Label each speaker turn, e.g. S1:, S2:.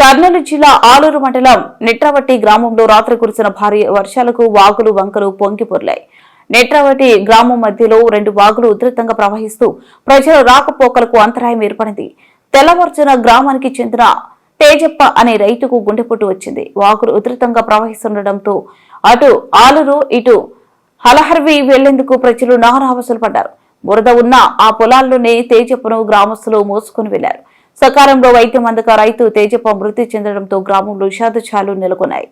S1: కర్నూలు జిల్లా ఆలూరు మండలం నెట్రావట్టి గ్రామంలో రాత్రి కురిసిన భారీ వర్షాలకు వాగులు వంకలు పొంగి పొర్లాయి. నెట్రావటి గ్రామం మధ్యలో రెండు వాగులు ఉధృతంగా ప్రవహిస్తూ ప్రజల రాకపోకలకు అంతరాయం ఏర్పడింది. తెల్లవారుజామున గ్రామానికి చెందిన తేజప్ప అనే రైతుకు గుండెపోటు వచ్చింది. వాగులు ఉధృతంగా ప్రవహిస్తుండటంతో అటు ఆలూరు ఇటు హలహర్వి వెళ్ళేందుకు ప్రజలు నానావసలు పడ్డారు. బురద ఉన్న ఆ పొలాల్లోనే తేజప్పను గ్రామస్తులు మోసుకుని వెళ్ళారు. సకాలంలో వైద్యం అందక రైతు తేజప్ప మృతి చెందడంతో గ్రామంలో విషాదాలు నెలకొన్నాయి.